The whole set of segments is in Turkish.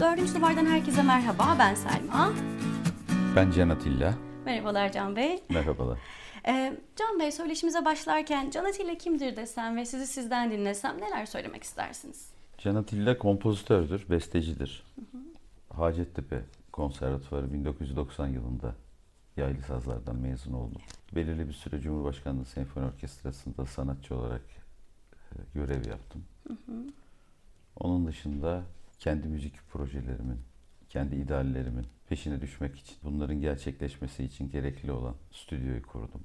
Dördüncü Duvar'dan herkese merhaba. Ben Selma. Ben Can Atilla. Merhabalar Can Bey. Merhabalar. Ee, Can Bey söyleşimize başlarken Can Atilla kimdir desem ve sizi sizden dinlesem neler söylemek istersiniz? Can Atilla kompozitördür, bestecidir. Hacettepe Konservatuvarı 1990 yılında yaylı sazlardan mezun oldum. Belirli bir süre Cumhurbaşkanlığı Senfoni Orkestrası'nda sanatçı olarak e, görev yaptım. Onun dışında kendi müzik projelerimin, kendi ideallerimin peşine düşmek için, bunların gerçekleşmesi için gerekli olan stüdyoyu kurdum.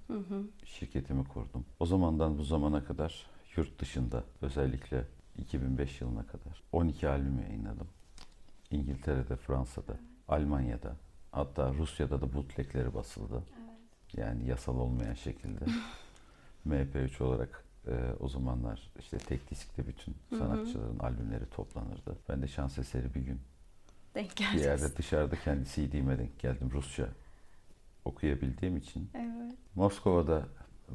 Şirketimi kurdum. O zamandan bu zamana kadar yurt dışında özellikle 2005 yılına kadar 12 albüm yayınladım. İngiltere'de, Fransa'da, Almanya'da, hatta Rusya'da da bootlegleri basıldı. Yani yasal olmayan şekilde. MP3 olarak e, o zamanlar işte tek diskte bütün sanatçıların albümleri toplanırdı. Ben de şans eseri bir gün Denk bir yerde dışarıda kendi CD'me denk geldim Rusça okuyabildiğim için. Evet. Moskova'da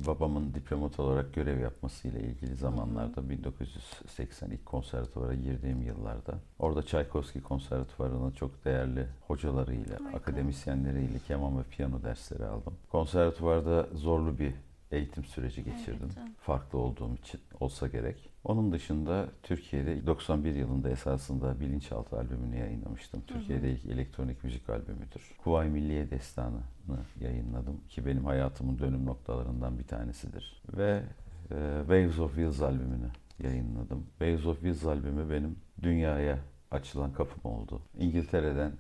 babamın diplomat olarak görev yapmasıyla ilgili zamanlarda 1980 ilk konservatuvara girdiğim yıllarda orada Çaykovski Konservatuvarı'nın çok değerli hocalarıyla, Harika. akademisyenleriyle keman ve piyano dersleri aldım. Konservatuvarda zorlu bir eğitim süreci geçirdim. Evet. Farklı olduğum için olsa gerek. Onun dışında Türkiye'de 91 yılında esasında Bilinçaltı albümünü yayınlamıştım. Türkiye'de ilk elektronik müzik albümüdür. Kuvayi Milliye Destanı'nı yayınladım ki benim hayatımın dönüm noktalarından bir tanesidir. Ve e, Waves of Wheels albümünü yayınladım. Waves of Wheels albümü benim dünyaya açılan kapım oldu. İngiltere'den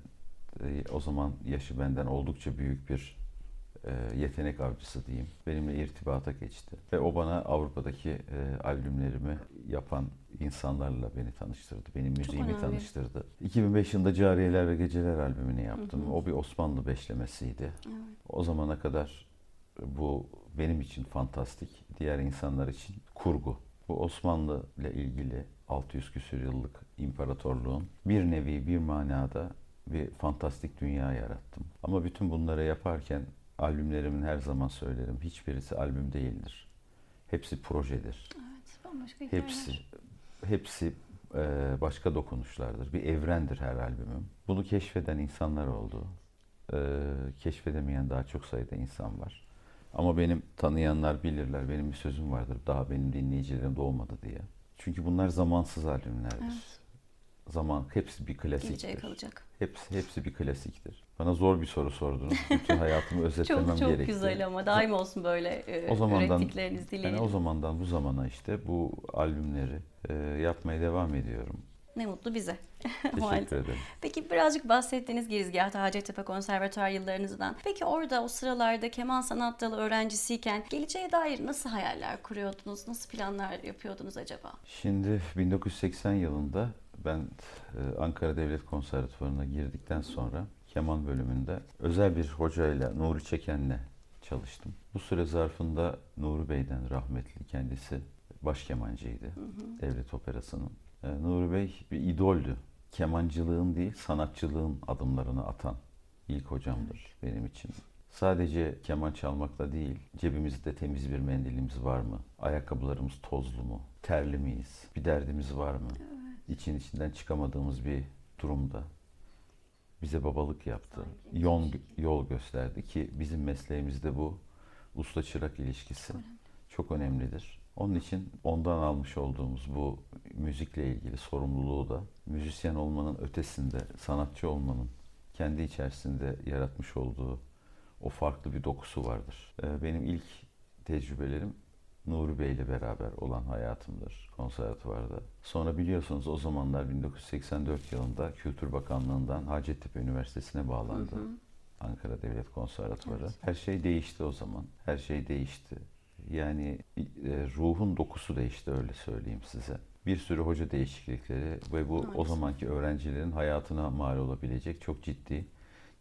e, o zaman yaşı benden oldukça büyük bir yetenek avcısı diyeyim. Benimle irtibata geçti. Ve o bana Avrupa'daki e, albümlerimi yapan insanlarla beni tanıştırdı. Benim müziğimi tanıştırdı. 2005 yılında Cariyeler ve Geceler albümünü yaptım. Hı hı. O bir Osmanlı beşlemesiydi. Evet. O zamana kadar bu benim için fantastik, diğer insanlar için kurgu. Bu Osmanlı ile ilgili 600 küsür yıllık imparatorluğun bir nevi bir manada bir fantastik dünya yarattım. Ama bütün bunları yaparken albümlerimin her zaman söylerim hiçbirisi albüm değildir. Hepsi projedir. Evet. Bambaşka hikayeler. Hepsi hepsi e, başka dokunuşlardır. Bir evrendir her albümüm. Bunu keşfeden insanlar oldu. E, keşfedemeyen daha çok sayıda insan var. Ama benim tanıyanlar bilirler. Benim bir sözüm vardır. Daha benim dinleyicilerim doğmadı diye. Çünkü bunlar zamansız albümlerdir. Evet. Zaman hepsi bir klasiktir. kalacak. Hepsi hepsi bir klasiktir. Bana zor bir soru sordunuz. Bütün hayatımı özetlemem Çok çok gerekti. güzel ama daim olsun böyle e, O zamandan ürettikleriniz dileyelim. yani o zamandan bu zamana işte bu albümleri e, yapmaya devam ediyorum. Ne mutlu bize. Teşekkür ederim. Peki birazcık bahsettiğiniz girizgahta Hacettepe Konservatuar yıllarınızdan. Peki orada o sıralarda keman sanat dalı öğrencisiyken geleceğe dair nasıl hayaller kuruyordunuz? Nasıl planlar yapıyordunuz acaba? Şimdi 1980 yılında ben e, Ankara Devlet Konservatuvarı'na girdikten sonra keman bölümünde özel bir hocayla Nuri Çeken'le çalıştım. Bu süre zarfında Nuri Bey'den rahmetli kendisi baş kemancıydı devlet operasının. E, Nuri Bey bir idoldü. Kemancılığın değil sanatçılığın adımlarını atan ilk hocamdır benim için. Sadece keman çalmakla değil, cebimizde temiz bir mendilimiz var mı? Ayakkabılarımız tozlu mu? Terli miyiz? Bir derdimiz var mı? İçin içinden çıkamadığımız bir durumda bize babalık yaptı. Yol, yol gösterdi ki bizim mesleğimizde bu usta çırak ilişkisi çok önemlidir. Onun için ondan almış olduğumuz bu müzikle ilgili sorumluluğu da müzisyen olmanın ötesinde sanatçı olmanın kendi içerisinde yaratmış olduğu o farklı bir dokusu vardır. Ee, Benim ilk tecrübelerim Nuri Bey ile beraber olan hayatımdır konservatuvarda. Sonra biliyorsunuz o zamanlar 1984 yılında Kültür Bakanlığı'ndan Hacettepe Üniversitesi'ne bağlandı. Ankara Devlet Konservatuvarı. Her şey değişti o zaman. Her şey değişti. Yani e, ruhun dokusu değişti öyle söyleyeyim size. Bir sürü hoca değişiklikleri ve bu o Maalesef. zamanki öğrencilerin hayatına mal olabilecek çok ciddi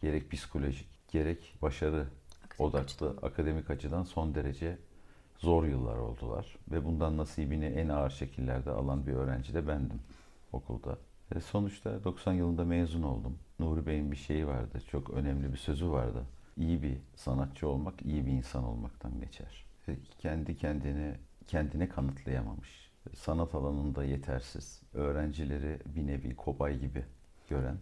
gerek psikolojik gerek başarı Akademik odaklı akademik açıdan son derece zor yıllar oldular ve bundan nasibini en ağır şekillerde alan bir öğrenci de bendim okulda. E sonuçta 90 yılında mezun oldum. Nuri Bey'in bir şeyi vardı, çok önemli bir sözü vardı. İyi bir sanatçı olmak, iyi bir insan olmaktan geçer. E kendi kendini kendine kanıtlayamamış. Sanat alanında yetersiz. Öğrencileri bir nevi kobay gibi gören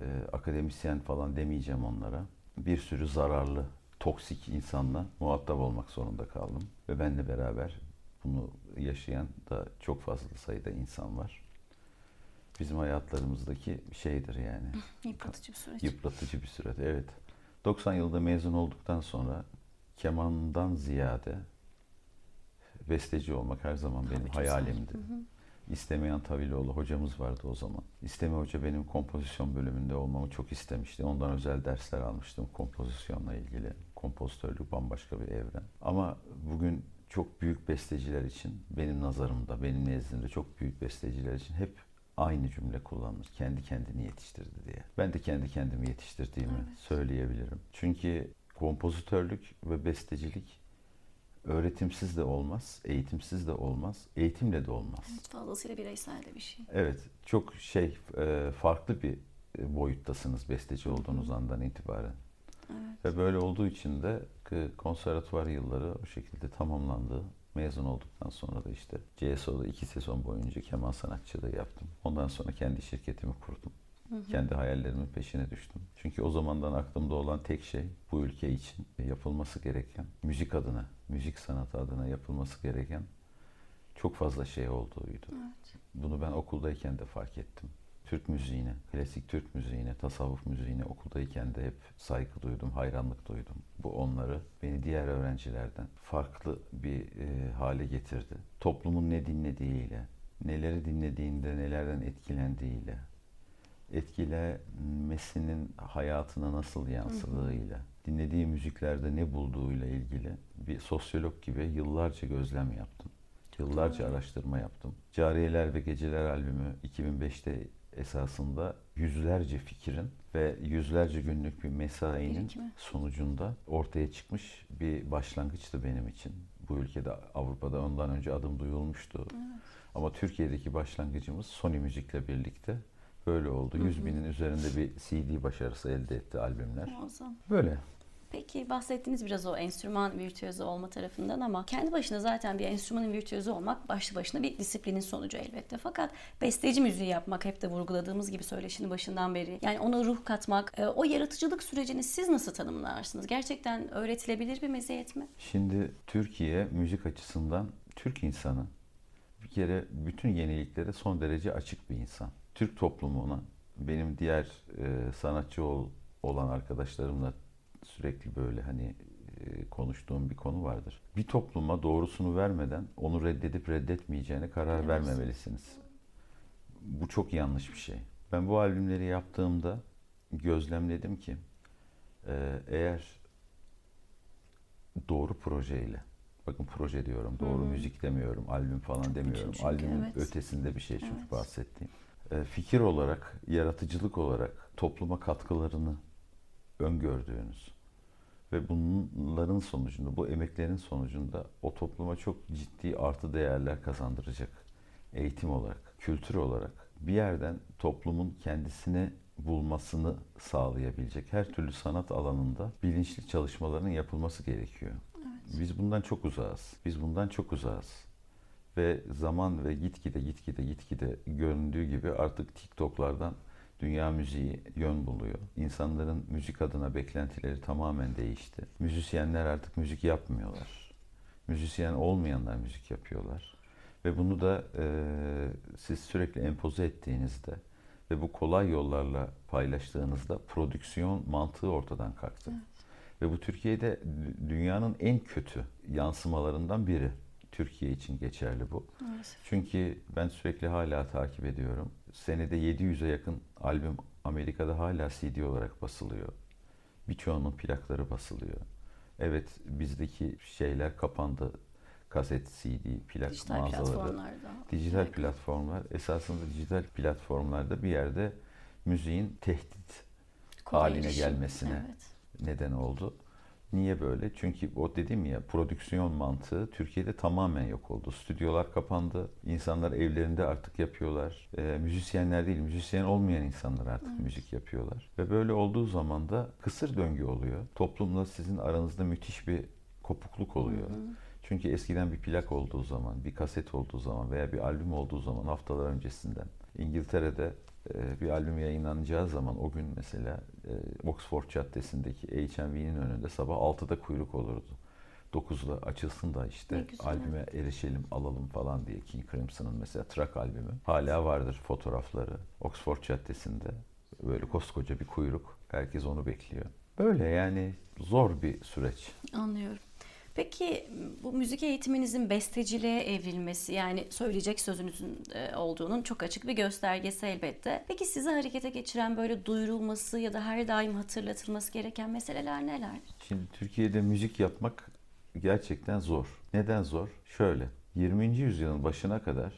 e, akademisyen falan demeyeceğim onlara. Bir sürü zararlı, toksik insanla muhatap olmak zorunda kaldım. Ve benle beraber bunu yaşayan da çok fazla sayıda insan var. Bizim hayatlarımızdaki şeydir yani. Yıpratıcı bir süreç. Yıpratıcı bir süreç. Evet. 90 yılda mezun olduktan sonra kemandan ziyade besteci olmak her zaman benim çok hayalimdi. İstemeyen Taviloğlu hocamız vardı o zaman. İsteme Hoca benim kompozisyon bölümünde olmamı çok istemişti. Ondan özel dersler almıştım kompozisyonla ilgili. Kompozitörlük bambaşka bir evren. Ama bugün çok büyük besteciler için benim nazarımda, benim nezdimde çok büyük besteciler için hep aynı cümle kullanılır. Kendi kendini yetiştirdi diye. Ben de kendi kendimi yetiştirdiğimi Evet. söyleyebilirim. Çünkü kompozitörlük ve bestecilik öğretimsiz de olmaz, eğitimsiz de olmaz, eğitimle de olmaz. Fazlasıyla bireysel de bir şey. Evet, çok şey e, farklı bir e, boyuttasınız besteci olduğunuz andan itibaren. Evet. Ve böyle olduğu için de konservatuvar yılları o şekilde tamamlandı. Mezun olduktan sonra da işte CSO'da iki sezon boyunca keman sanatçılığı yaptım. Ondan sonra kendi şirketimi kurdum. Kendi hayallerimin peşine düştüm. Çünkü o zamandan aklımda olan tek şey bu ülke için yapılması gereken, müzik adına, müzik sanatı adına yapılması gereken çok fazla şey olduğuydu. Evet. Bunu ben okuldayken de fark ettim. Türk müziğine, klasik Türk müziğine, tasavvuf müziğine okuldayken de hep saygı duydum, hayranlık duydum. Bu onları beni diğer öğrencilerden farklı bir e, hale getirdi. Toplumun ne dinlediğiyle, neleri dinlediğinde nelerden etkilendiğiyle, etkilemesinin hayatına nasıl yansıdığıyla, dinlediği müziklerde ne bulduğuyla ilgili bir sosyolog gibi yıllarca gözlem yaptım. Yıllarca araştırma yaptım. Cariyeler ve Geceler albümü 2005'te esasında yüzlerce fikrin ve yüzlerce günlük bir mesainin Birikimi. sonucunda ortaya çıkmış bir başlangıçtı benim için. Bu ülkede Avrupa'da ondan önce adım duyulmuştu. Evet. Ama Türkiye'deki başlangıcımız Sony Müzik'le birlikte böyle oldu. 100 binin üzerinde bir CD başarısı elde etti albümler. Muazzam. Böyle. Peki bahsettiniz biraz o enstrüman virtüözü olma tarafından ama kendi başına zaten bir enstrümanın virtüözü olmak başlı başına bir disiplinin sonucu elbette. Fakat besteci müziği yapmak hep de vurguladığımız gibi söyleşinin başından beri yani ona ruh katmak, e, o yaratıcılık sürecini siz nasıl tanımlarsınız? Gerçekten öğretilebilir bir meziyet mi? Şimdi Türkiye müzik açısından Türk insanı bir kere bütün yeniliklere son derece açık bir insan. Türk toplumuna benim diğer e, sanatçı ol- olan arkadaşlarımla sürekli böyle hani e, konuştuğum bir konu vardır. Bir topluma doğrusunu vermeden onu reddedip reddetmeyeceğine karar Evet. vermemelisiniz. Bu çok yanlış bir şey. Ben bu albümleri yaptığımda gözlemledim ki e, eğer doğru projeyle bakın proje diyorum doğru Hı hı. müzik demiyorum albüm falan Çok demiyorum çünkü, albümün evet. ötesinde bir şey çünkü Evet. bahsettiğim E, fikir olarak yaratıcılık olarak topluma katkılarını öngördüğünüz ve bunların sonucunda bu emeklerin sonucunda o topluma çok ciddi artı değerler kazandıracak eğitim olarak kültür olarak bir yerden toplumun kendisini bulmasını sağlayabilecek her türlü sanat alanında bilinçli çalışmaların yapılması gerekiyor. Biz bundan çok uzağız. Biz bundan çok uzağız. Ve zaman ve gitgide gitgide gitgide göründüğü gibi artık TikTok'lardan dünya müziği yön buluyor. İnsanların müzik adına beklentileri tamamen değişti. Müzisyenler artık müzik yapmıyorlar. Müzisyen olmayanlar müzik yapıyorlar. Ve bunu da e, siz sürekli empoze ettiğinizde ve bu kolay yollarla paylaştığınızda prodüksiyon mantığı ortadan kalktı. Ve bu Türkiye'de dü- dünyanın en kötü yansımalarından biri. Türkiye için geçerli bu. Maalesef. Çünkü ben sürekli hala takip ediyorum. Senede 700'e yakın albüm Amerika'da hala CD olarak basılıyor. Birçoğunun plakları basılıyor. Evet bizdeki şeyler kapandı. Kaset, CD, plak Dijital mağazaları. platformlarda. Dijital Evet. platformlar esasında dijital platformlarda bir yerde müziğin tehdit Kolay haline erişim. gelmesine Evet. neden oldu. Niye böyle? Çünkü o dedim ya prodüksiyon mantığı Türkiye'de tamamen yok oldu. Stüdyolar kapandı. İnsanlar evlerinde artık yapıyorlar. Ee, müzisyenler değil, müzisyen olmayan insanlar artık müzik yapıyorlar. Ve böyle olduğu zaman da kısır döngü oluyor. Toplumla sizin aranızda müthiş bir kopukluk oluyor. Çünkü eskiden bir plak olduğu zaman, bir kaset olduğu zaman veya bir albüm olduğu zaman haftalar öncesinden İngiltere'de e, bir albüm yayınlanacağı zaman o gün mesela e, Oxford Caddesi'ndeki HMV'nin önünde sabah 6'da kuyruk olurdu. 9'da açılsın da işte albüme erişelim, alalım falan diye King Crimson'ın mesela Track albümü. Hala vardır fotoğrafları Oxford Caddesi'nde. Böyle koskoca bir kuyruk. Herkes onu bekliyor. Böyle yani zor bir süreç. Anlıyorum. Peki bu müzik eğitiminizin besteciliğe evrilmesi yani söyleyecek sözünüzün e, olduğunun çok açık bir göstergesi elbette. Peki sizi harekete geçiren böyle duyurulması ya da her daim hatırlatılması gereken meseleler neler? Şimdi Türkiye'de müzik yapmak gerçekten zor. Neden zor? Şöyle, 20. yüzyılın başına kadar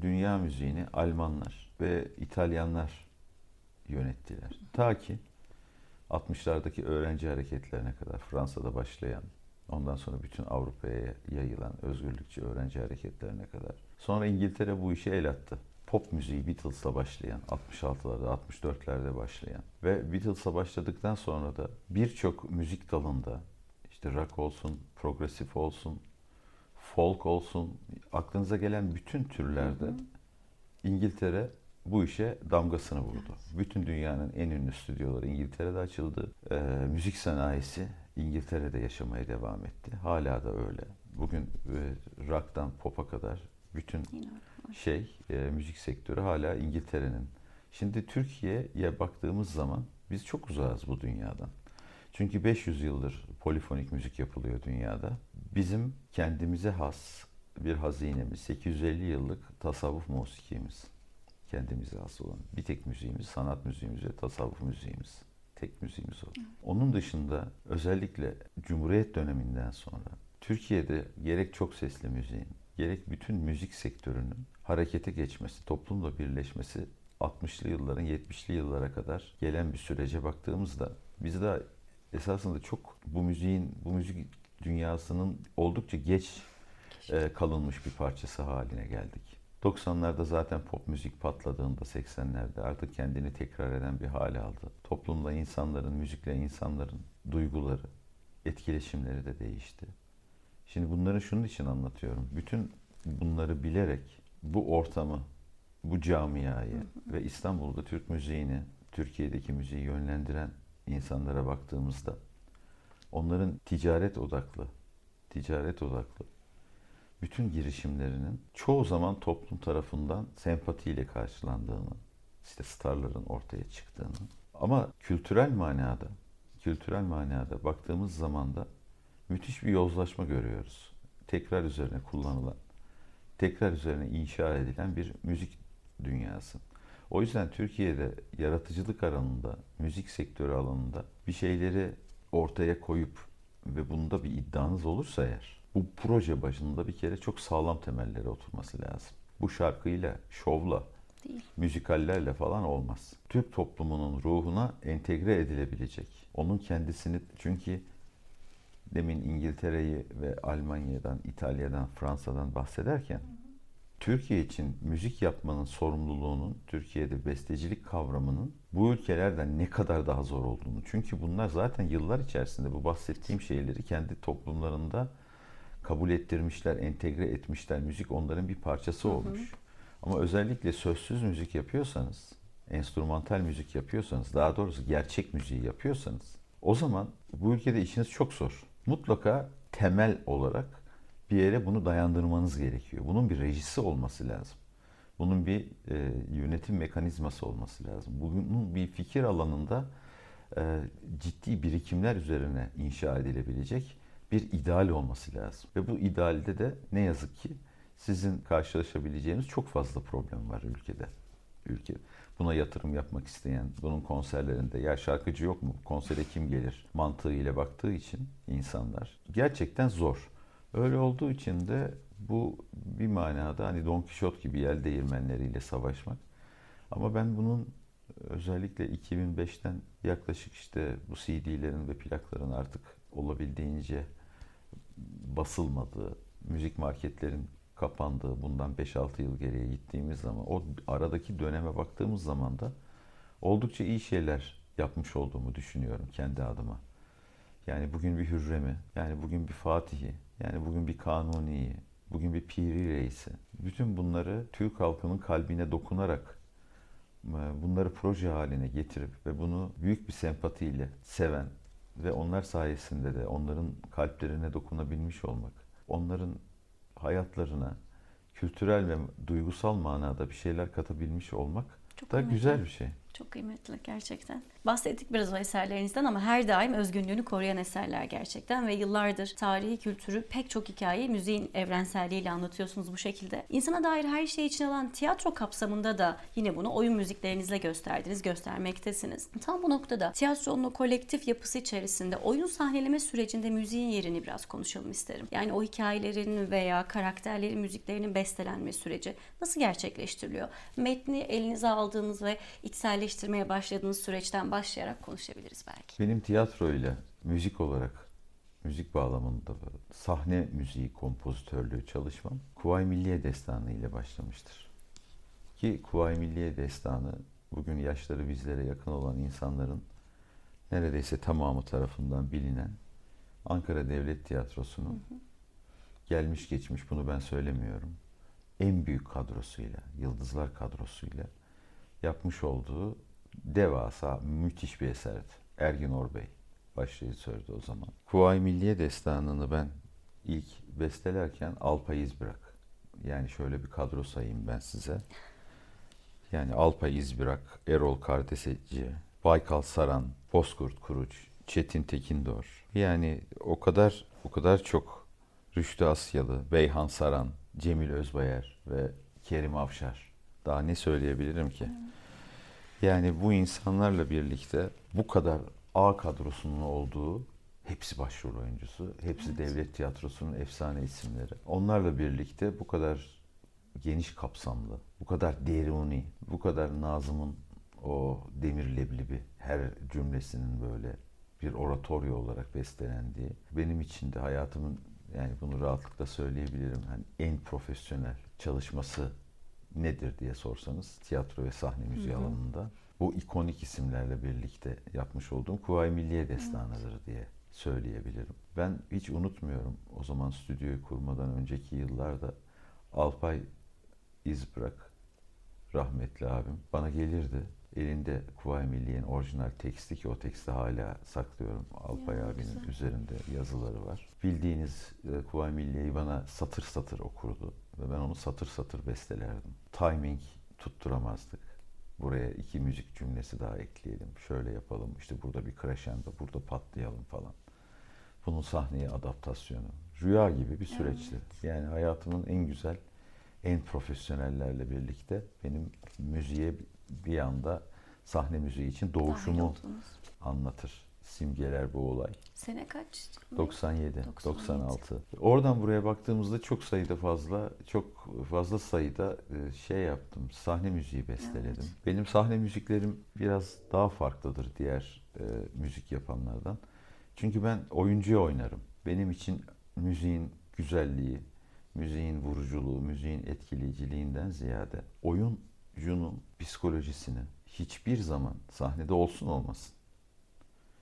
dünya müziğini Almanlar ve İtalyanlar yönettiler. Ta ki 60'lardaki öğrenci hareketlerine kadar Fransa'da başlayan, ondan sonra bütün Avrupa'ya yayılan özgürlükçü öğrenci hareketlerine kadar. Sonra İngiltere bu işe el attı. Pop müziği Beatles'la başlayan, 66'larda, 64'lerde başlayan ve Beatles'la başladıktan sonra da birçok müzik dalında işte rock olsun, progresif olsun, folk olsun, aklınıza gelen bütün türlerde İngiltere bu işe damgasını vurdu. Bütün dünyanın en ünlü stüdyoları İngiltere'de açıldı. Ee, müzik sanayisi İngiltere'de yaşamaya devam etti. Hala da öyle. Bugün e, rock'tan pop'a kadar bütün şey e, müzik sektörü hala İngiltere'nin. Şimdi Türkiye'ye baktığımız zaman biz çok uzağız bu dünyadan. Çünkü 500 yıldır polifonik müzik yapılıyor dünyada. Bizim kendimize has bir hazinemiz, 850 yıllık tasavvuf musikimiz. Kendimize has olan. Bir tek müziğimiz, sanat müziğimiz ve tasavvuf müziğimiz. Tek müziğimiz o. Onun dışında özellikle Cumhuriyet döneminden sonra Türkiye'de gerek çok sesli müziğin, gerek bütün müzik sektörünün harekete geçmesi, toplumla birleşmesi 60'lı yılların 70'li yıllara kadar gelen bir sürece baktığımızda biz de esasında çok bu müziğin, bu müzik dünyasının oldukça geç e, kalınmış bir parçası haline geldik. 90'larda zaten pop müzik patladığında 80'lerde artık kendini tekrar eden bir hale aldı. Toplumla insanların, müzikle insanların duyguları, etkileşimleri de değişti. Şimdi bunları şunun için anlatıyorum. Bütün bunları bilerek bu ortamı, bu camiayı ve İstanbul'da Türk müziğini, Türkiye'deki müziği yönlendiren insanlara baktığımızda onların ticaret odaklı, ticaret odaklı bütün girişimlerinin çoğu zaman toplum tarafından sempatiyle karşılandığını, işte starların ortaya çıktığını ama kültürel manada, kültürel manada baktığımız zaman da müthiş bir yozlaşma görüyoruz. Tekrar üzerine kullanılan, tekrar üzerine inşa edilen bir müzik dünyası. O yüzden Türkiye'de yaratıcılık alanında, müzik sektörü alanında bir şeyleri ortaya koyup ve bunda bir iddianız olursa eğer, bu proje başında bir kere çok sağlam temellere oturması lazım. Bu şarkıyla, şovla, Değil. müzikallerle falan olmaz. Türk toplumunun ruhuna entegre edilebilecek. Onun kendisini çünkü demin İngiltere'yi ve Almanya'dan, İtalya'dan, Fransa'dan bahsederken Türkiye için müzik yapmanın sorumluluğunun, Türkiye'de bestecilik kavramının bu ülkelerden ne kadar daha zor olduğunu. Çünkü bunlar zaten yıllar içerisinde bu bahsettiğim şeyleri kendi toplumlarında kabul ettirmişler, entegre etmişler. Müzik onların bir parçası olmuş. Ama özellikle sözsüz müzik yapıyorsanız, enstrümantal müzik yapıyorsanız, daha doğrusu gerçek müziği yapıyorsanız, o zaman bu ülkede işiniz çok zor. Mutlaka temel olarak bir yere bunu dayandırmanız gerekiyor. Bunun bir rejisi olması lazım. Bunun bir e, yönetim mekanizması olması lazım. Bunun bir fikir alanında e, ciddi birikimler üzerine inşa edilebilecek bir ideal olması lazım. Ve bu idealde de ne yazık ki sizin karşılaşabileceğiniz çok fazla problem var ülkede. Ülke buna yatırım yapmak isteyen, bunun konserlerinde ya şarkıcı yok mu, konsere kim gelir mantığıyla baktığı için insanlar gerçekten zor. Öyle olduğu için de bu bir manada hani Don Kişot gibi yel değirmenleriyle savaşmak. Ama ben bunun özellikle 2005'ten yaklaşık işte bu CD'lerin ve plakların artık olabildiğince basılmadığı, müzik marketlerin kapandığı bundan 5-6 yıl geriye gittiğimiz zaman o aradaki döneme baktığımız zaman da oldukça iyi şeyler yapmış olduğumu düşünüyorum kendi adıma. Yani bugün bir Hürrem'i, yani bugün bir Fatih'i, yani bugün bir Kanuni'yi, bugün bir Piri Reis'i. Bütün bunları Türk halkının kalbine dokunarak e, bunları proje haline getirip ve bunu büyük bir sempatiyle seven ve onlar sayesinde de onların kalplerine dokunabilmiş olmak, onların hayatlarına kültürel ve duygusal manada bir şeyler katabilmiş olmak Çok da güzel bir şey. Çok kıymetli gerçekten. Bahsettik biraz o eserlerinizden ama her daim özgünlüğünü koruyan eserler gerçekten ve yıllardır tarihi, kültürü, pek çok hikayeyi müziğin evrenselliğiyle anlatıyorsunuz bu şekilde. İnsana dair her şeyi içine alan tiyatro kapsamında da yine bunu oyun müziklerinizle gösterdiniz, göstermektesiniz. Tam bu noktada tiyatronun o kolektif yapısı içerisinde oyun sahneleme sürecinde müziğin yerini biraz konuşalım isterim. Yani o hikayelerin veya karakterlerin müziklerinin bestelenme süreci nasıl gerçekleştiriliyor? Metni elinize aldığınız ve içselleştirmeye başladığınız süreçten başlayarak konuşabiliriz belki. Benim tiyatroyla müzik olarak, müzik bağlamında sahne müziği kompozitörlüğü çalışmam Kuvayi Milliye Destanı ile başlamıştır. Ki Kuvayi Milliye Destanı bugün yaşları bizlere yakın olan insanların neredeyse tamamı tarafından bilinen Ankara Devlet Tiyatrosu'nun gelmiş geçmiş bunu ben söylemiyorum. En büyük kadrosuyla, yıldızlar kadrosuyla yapmış olduğu devasa müthiş bir eserdi. Ergin Orbey başrejisördü o zaman. Kuvayi Milliye Destanı'nı ben ilk bestelerken Alpay İzbırak. Yani şöyle bir kadro sayayım ben size. Yani Alpay İzbırak, Erol Kardeseci, Baykal Saran, Bozkurt Kuruç, Çetin Tekindor. Yani o kadar o kadar çok Rüştü Asyalı, Beyhan Saran, Cemil Özbayar ve Kerim Avşar. Daha ne söyleyebilirim ki? Yani bu insanlarla birlikte bu kadar A kadrosunun olduğu hepsi başrol oyuncusu, hepsi devlet tiyatrosunun efsane isimleri. Onlarla birlikte bu kadar geniş kapsamlı, bu kadar deruni, bu kadar Nazım'ın o demir leblebi her cümlesinin böyle bir oratoryo olarak bestelendiği benim için de hayatımın yani bunu rahatlıkla söyleyebilirim. Hani en profesyonel çalışması nedir diye sorsanız tiyatro ve sahne müziği alanında bu ikonik isimlerle birlikte yapmış olduğum Kuvayi Milliye Destanı'dır diye söyleyebilirim. Ben hiç unutmuyorum o zaman stüdyoyu kurmadan önceki yıllarda Alpay İzbırak rahmetli abim bana gelirdi. Elinde Kuvayi Milliye'nin orijinal teksti ki o teksti hala saklıyorum. Alpay Ya, abinin güzel. üzerinde yazıları var. Bildiğiniz e, Kuvayi Milliye'yi bana satır satır okurdu ve ben onu satır satır bestelerdim. Timing tutturamazdık. Buraya iki müzik cümlesi daha ekleyelim. Şöyle yapalım. İşte burada bir crescendo, burada patlayalım falan. Bunun sahneye adaptasyonu. Rüya gibi bir süreçti. Yani hayatımın en güzel, en profesyonellerle birlikte benim müziğe bir anda sahne müziği için doğuşumu anlatır. Simgeler bu olay. Sene kaç? 97, 97. 96. Oradan buraya baktığımızda çok sayıda fazla, çok fazla sayıda e, şey yaptım. Sahne müziği besteledim. Evet. Benim sahne müziklerim biraz daha farklıdır diğer e, müzik yapanlardan. Çünkü ben oyuncuya oynarım. Benim için müziğin güzelliği, müziğin vuruculuğu, müziğin etkileyiciliğinden ziyade oyuncunun psikolojisini hiçbir zaman sahnede olsun olmasın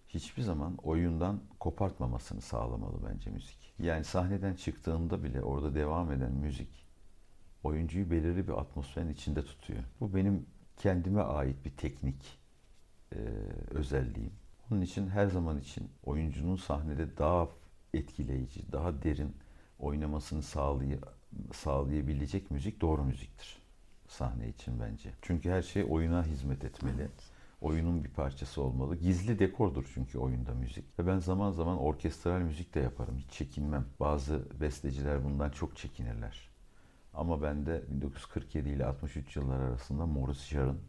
hiçbir zaman oyundan kopartmamasını sağlamalı bence müzik. Yani sahneden çıktığında bile orada devam eden müzik oyuncuyu belirli bir atmosferin içinde tutuyor. Bu benim kendime ait bir teknik e, özelliğim. Onun için her zaman için oyuncunun sahnede daha etkileyici, daha derin oynamasını sağlay sağlayabilecek müzik doğru müziktir sahne için bence. Çünkü her şey oyuna hizmet etmeli oyunun bir parçası olmalı. Gizli dekordur çünkü oyunda müzik. Ve ben zaman zaman orkestral müzik de yaparım. Hiç çekinmem. Bazı besteciler bundan çok çekinirler. Ama ben de 1947 ile 63 yıllar arasında Maurice Jarre'ın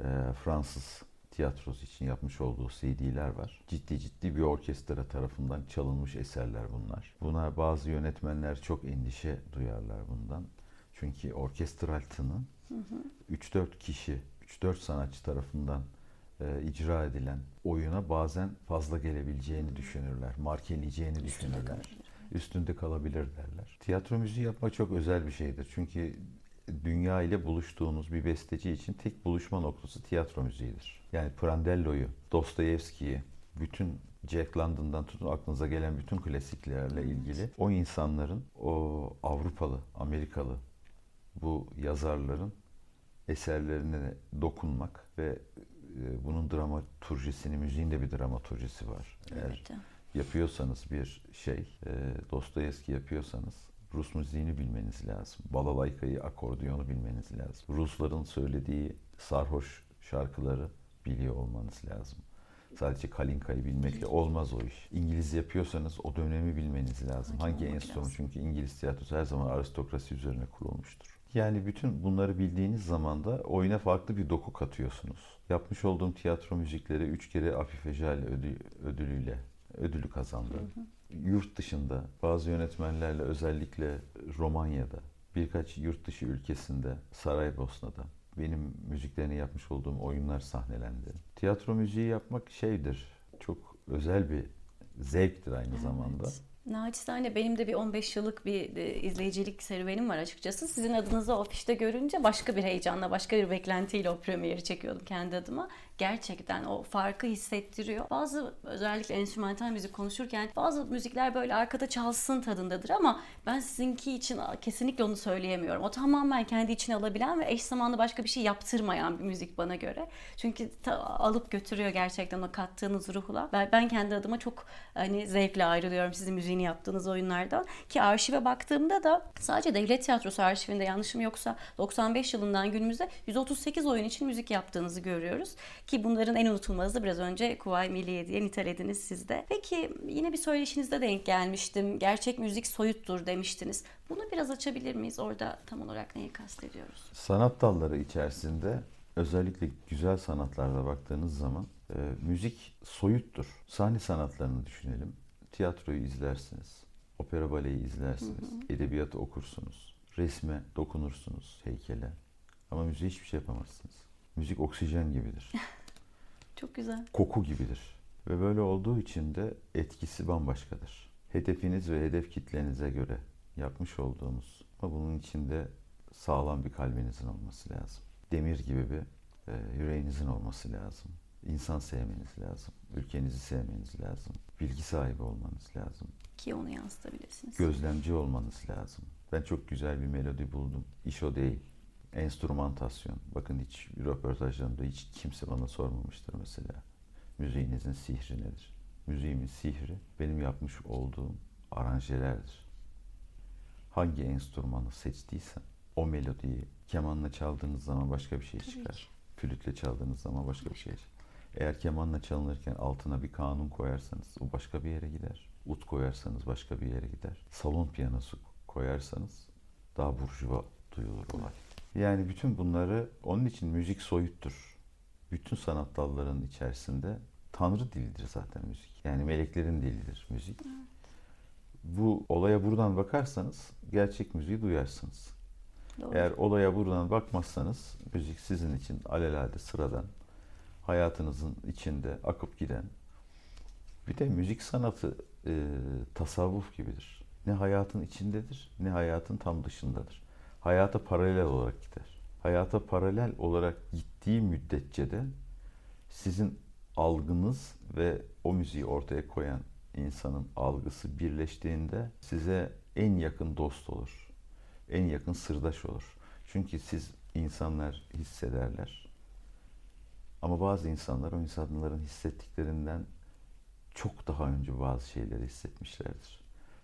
e, Fransız tiyatrosu için yapmış olduğu CD'ler var. Ciddi ciddi bir orkestra tarafından çalınmış eserler bunlar. Buna bazı yönetmenler çok endişe duyarlar bundan. Çünkü orkestral tını 3-4 kişi 3-4 sanatçı tarafından e, icra edilen oyuna bazen fazla gelebileceğini düşünürler. Markeleyeceğini Üstünde düşünürler. kalabilir. Üstünde kalabilir derler. Tiyatro müziği yapmak çok özel bir şeydir. Çünkü dünya ile buluştuğunuz bir besteci için tek buluşma noktası tiyatro müziğidir. Yani Prandello'yu, Dostoyevski'yi, bütün Jack London'dan tutun aklınıza gelen bütün klasiklerle ilgili o insanların, o Avrupalı, Amerikalı bu yazarların eserlerine dokunmak ve e, bunun dramaturjisini, müziğin de bir dramaturjisi var. Eğer Evet. yapıyorsanız bir şey, e, Dostoyevski yapıyorsanız Rus müziğini bilmeniz lazım. Balalaykayı, akordiyonu bilmeniz lazım. Rusların söylediği sarhoş şarkıları biliyor olmanız lazım. Sadece Kalinka'yı bilmekle olmaz o iş. İngiliz yapıyorsanız o dönemi bilmeniz lazım. Hangi olmak enstrüman? Çünkü İngiliz tiyatrosu her zaman aristokrasi üzerine kurulmuştur. Yani bütün bunları bildiğiniz zaman da oyuna farklı bir doku katıyorsunuz. Yapmış olduğum tiyatro müzikleri üç kere Afife Jal ödü- ödülüyle ödülü kazandı. Yurt dışında bazı yönetmenlerle özellikle Romanya'da birkaç yurt dışı ülkesinde Saraybosna'da benim müziklerini yapmış olduğum oyunlar sahnelendi. Tiyatro müziği yapmak şeydir. Çok özel bir zevktir aynı zamanda. Naçizane benim de bir 15 yıllık bir e, izleyicilik serüvenim var açıkçası. Sizin adınızı afişte görünce başka bir heyecanla, başka bir beklentiyle o premieri çekiyordum kendi adıma. Gerçekten o farkı hissettiriyor. Bazı özellikle enstrümantal müzik konuşurken bazı müzikler böyle arkada çalsın tadındadır ama ben sizinki için kesinlikle onu söyleyemiyorum. O tamamen kendi içine alabilen ve eş zamanlı başka bir şey yaptırmayan bir müzik bana göre. Çünkü alıp götürüyor gerçekten o kattığınız ruhla. Ben, ben kendi adıma çok hani zevkle ayrılıyorum sizin müziğini yaptığınız oyunlardan. Ki arşive baktığımda da sadece Devlet Tiyatrosu arşivinde yanlışım yoksa 95 yılından günümüzde 138 oyun için müzik yaptığınızı görüyoruz. Ki bunların en unutulmazı biraz önce Kuvayi Milliye diye nitelediniz siz de. Peki yine bir söyleşinizde denk gelmiştim. Gerçek müzik soyuttur demiştiniz. Bunu biraz açabilir miyiz? Orada tam olarak neyi kastediyoruz? Sanat dalları içerisinde özellikle güzel sanatlarda baktığınız zaman e, müzik soyuttur. Sahne sanatlarını düşünelim. Tiyatroyu izlersiniz. Opera baleyi izlersiniz. Edebiyatı okursunuz. Resme dokunursunuz, heykele. Ama müziğe hiçbir şey yapamazsınız. Müzik oksijen gibidir. Çok güzel. koku gibidir. Ve böyle olduğu için de etkisi bambaşkadır. Hedefiniz ve hedef kitlenize göre yapmış olduğumuz ama bunun içinde sağlam bir kalbinizin olması lazım. Demir gibi bir e, yüreğinizin olması lazım. İnsan sevmeniz lazım. Ülkenizi sevmeniz lazım. Bilgi sahibi olmanız lazım. Ki onu yansıtabilirsiniz. Gözlemci olmanız lazım. Ben çok güzel bir melodi buldum. İş o değil. Enstrümantasyon. Bakın hiç röportajlarımda hiç kimse bana sormamıştır mesela. Müziğinizin sihri nedir? Müziğimin sihri benim yapmış olduğum aranjelerdir. Hangi enstrümanı seçtiysem o melodiyi kemanla çaldığınız zaman başka bir şey Tabii çıkar. ki. Flütle çaldığınız zaman başka bir şey çıkar. Eğer kemanla çalınırken altına bir kanun koyarsanız o başka bir yere gider. Ut koyarsanız başka bir yere gider. Salon piyanosu koyarsanız daha burjuva duyulur olay. Yani bütün bunları onun için müzik soyuttur. Bütün sanat dallarının içerisinde tanrı dilidir zaten müzik. Yani meleklerin dilidir müzik. Bu olaya buradan bakarsanız gerçek müziği duyarsınız. Doğru. Eğer olaya buradan bakmazsanız müzik sizin için alelade sıradan hayatınızın içinde akıp giden bir de müzik sanatı e, tasavvuf gibidir. Ne hayatın içindedir ne hayatın tam dışındadır. Hayata paralel olarak gider. Hayata paralel olarak gittiği müddetçe de sizin algınız ve o müziği ortaya koyan insanın algısı birleştiğinde size en yakın dost olur. En yakın sırdaş olur. Çünkü siz insanlar hissederler. Ama bazı insanlar o insanların hissettiklerinden çok daha önce bazı şeyleri hissetmişlerdir.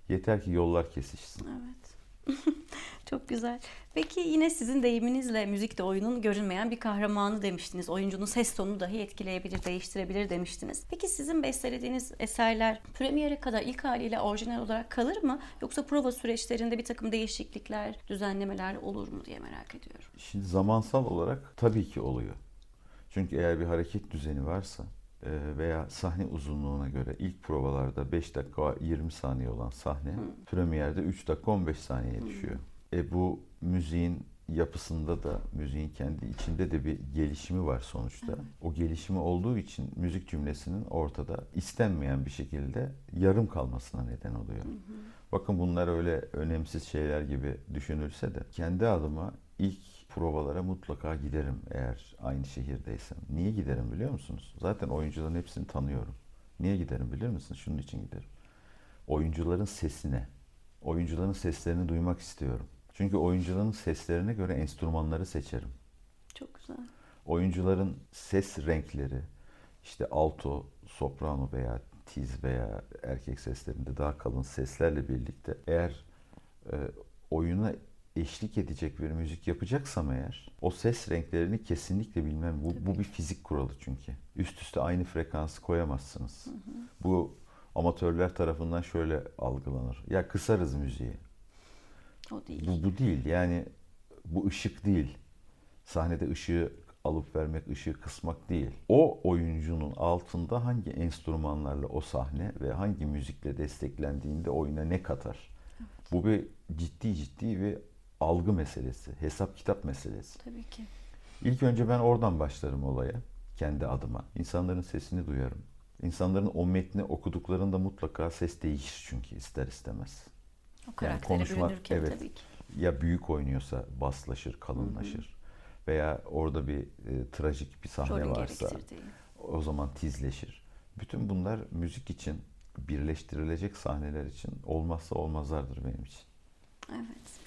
Yeter ki yollar kesişsin. Evet. Çok güzel. Peki yine sizin deyiminizle müzikte oyunun görünmeyen bir kahramanı demiştiniz. Oyuncunun ses tonunu dahi etkileyebilir, değiştirebilir demiştiniz. Peki sizin bestelediğiniz eserler premiere kadar ilk haliyle orijinal olarak kalır mı? Yoksa prova süreçlerinde bir takım değişiklikler, düzenlemeler olur mu diye merak ediyorum. Şimdi zamansal olarak tabii ki oluyor. Çünkü eğer bir hareket düzeni varsa veya sahne uzunluğuna göre ilk provalarda 5 dakika 20 saniye olan sahne premierde 3 dakika 15 saniyeye düşüyor. E bu müziğin yapısında da müziğin kendi içinde de bir gelişimi var sonuçta. O gelişimi olduğu için müzik cümlesinin ortada istenmeyen bir şekilde yarım kalmasına neden oluyor. Bakın bunlar öyle önemsiz şeyler gibi düşünülse de kendi adıma ilk provalara mutlaka giderim eğer aynı şehirdeysem. Niye giderim biliyor musunuz? Zaten oyuncuların hepsini tanıyorum. Niye giderim bilir misiniz? Şunun için giderim. Oyuncuların sesine, oyuncuların seslerini duymak istiyorum. Çünkü oyuncuların seslerine göre enstrümanları seçerim. Çok güzel. Oyuncuların ses renkleri işte alto, soprano veya tiz veya erkek seslerinde daha kalın seslerle birlikte eğer e, oyuna eşlik edecek bir müzik yapacaksam eğer o ses renklerini kesinlikle bilmem. Bu, bu bir fizik kuralı çünkü. Üst üste aynı frekansı koyamazsınız. Bu amatörler tarafından şöyle algılanır. Ya kısarız müziği. O değil. Bu, bu değil yani bu ışık değil. Sahnede ışığı alıp vermek, ışığı kısmak değil. O oyuncunun altında hangi enstrümanlarla o sahne ve hangi müzikle desteklendiğinde oyuna ne katar? Bu bir ciddi ciddi bir algı meselesi, hesap kitap meselesi. Tabii ki. İlk önce ben oradan başlarım olaya kendi adıma. İnsanların sesini duyarım. İnsanların o metni okuduklarında mutlaka ses değişir çünkü ister istemez. O karaktere konuşmak, bürünürken evet. tabii ki. ya büyük oynuyorsa baslaşır, kalınlaşır. Veya orada bir e, trajik bir sahne Rolün varsa o zaman tizleşir. Bütün bunlar müzik için birleştirilecek sahneler için olmazsa olmazlardır benim için. Evet.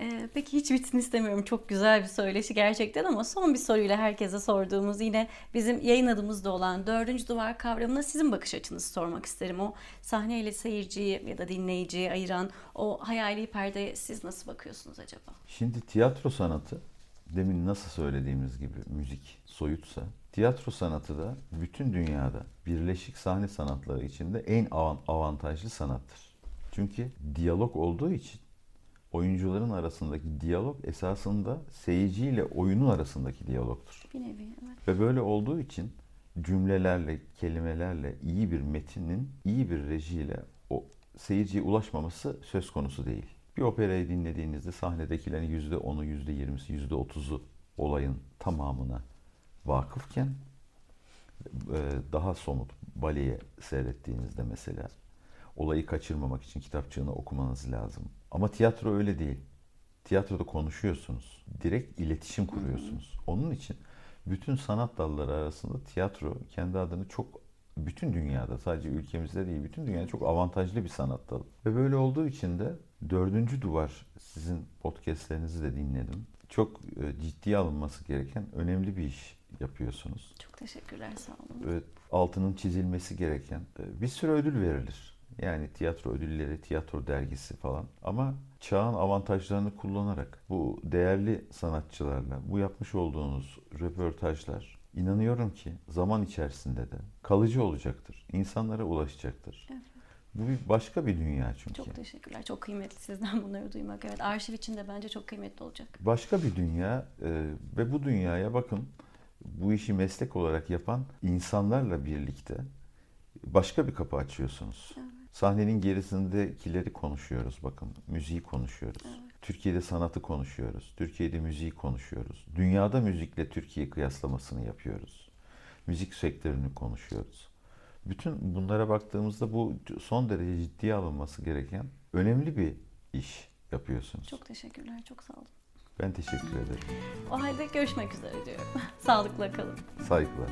Ee, peki hiç bitsin istemiyorum. Çok güzel bir söyleşi gerçekten ama son bir soruyla herkese sorduğumuz yine bizim yayın adımızda olan dördüncü duvar kavramına sizin bakış açınızı sormak isterim. O sahneyle seyirciyi ya da dinleyiciyi ayıran o hayali perdeye siz nasıl bakıyorsunuz acaba? Şimdi tiyatro sanatı demin nasıl söylediğimiz gibi müzik soyutsa tiyatro sanatı da bütün dünyada birleşik sahne sanatları içinde en avan- avantajlı sanattır. Çünkü diyalog olduğu için oyuncuların arasındaki diyalog esasında seyirciyle oyunun arasındaki diyalogtur. Bir nevi evet. Ve böyle olduğu için cümlelerle, kelimelerle iyi bir metinin iyi bir rejiyle o seyirciye ulaşmaması söz konusu değil. Bir operayı dinlediğinizde sahnedekilerin yüzde onu, yüzde yirmisi, yüzde otuzu olayın tamamına vakıfken e, daha somut baleyi seyrettiğinizde mesela olayı kaçırmamak için kitapçığını okumanız lazım. Ama tiyatro öyle değil. Tiyatroda konuşuyorsunuz. Direkt iletişim kuruyorsunuz. Onun için bütün sanat dalları arasında tiyatro kendi adını çok bütün dünyada sadece ülkemizde değil bütün dünyada çok avantajlı bir sanat dalı. Ve böyle olduğu için de dördüncü duvar sizin podcastlerinizi de dinledim. Çok e, ciddiye alınması gereken önemli bir iş yapıyorsunuz. Çok teşekkürler sağ olun. Evet, altının çizilmesi gereken e, bir sürü ödül verilir. Yani tiyatro ödülleri, tiyatro dergisi falan. Ama çağın avantajlarını kullanarak bu değerli sanatçılarla bu yapmış olduğunuz röportajlar inanıyorum ki zaman içerisinde de kalıcı olacaktır. İnsanlara ulaşacaktır. Evet. Bu bir başka bir dünya çünkü. Çok teşekkürler. Çok kıymetli sizden bunları duymak. Evet arşiv için de bence çok kıymetli olacak. başka bir dünya e, ve bu dünyaya bakın bu işi meslek olarak yapan insanlarla birlikte başka bir kapı açıyorsunuz. Evet. Sahnenin gerisindekileri konuşuyoruz bakın. Müziği konuşuyoruz. Evet. Türkiye'de sanatı konuşuyoruz. Türkiye'de müziği konuşuyoruz. Dünyada müzikle Türkiye kıyaslamasını yapıyoruz. Müzik sektörünü konuşuyoruz. Bütün bunlara baktığımızda bu son derece ciddiye alınması gereken önemli bir iş yapıyorsunuz. Çok teşekkürler. Çok sağ olun. Ben teşekkür ederim. O halde görüşmek üzere diyorum. Sağlıkla kalın. Saygılar.